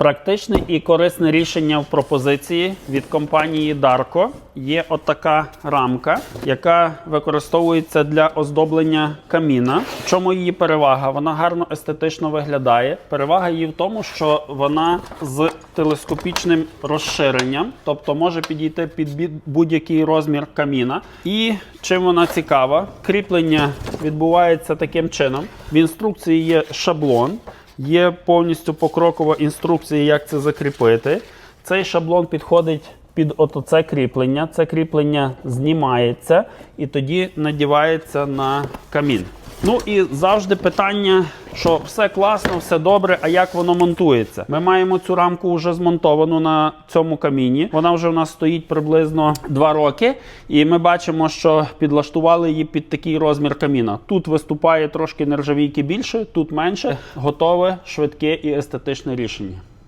Практичне і корисне рішення в пропозиції від компанії Darko є отака рамка, яка використовується для оздоблення каміна. В чому її перевага? Вона гарно естетично виглядає. Перевага її в тому, що вона з телескопічним розширенням, тобто може підійти під будь-який розмір каміна. І чим вона цікава, кріплення відбувається таким чином. В інструкції є шаблон. Є повністю покрокова інструкція, як це закріпити. Цей шаблон підходить під це кріплення. Це кріплення знімається і тоді надівається на камін. Ну і завжди питання, що все класно, все добре, а як воно монтується? Ми маємо цю рамку вже змонтовану на цьому каміні. Вона вже у нас стоїть приблизно 2 роки, і ми бачимо, що підлаштували її під такий розмір каміна. Тут виступає трошки нержавійки більше, тут менше. Готове, швидке і естетичне рішення.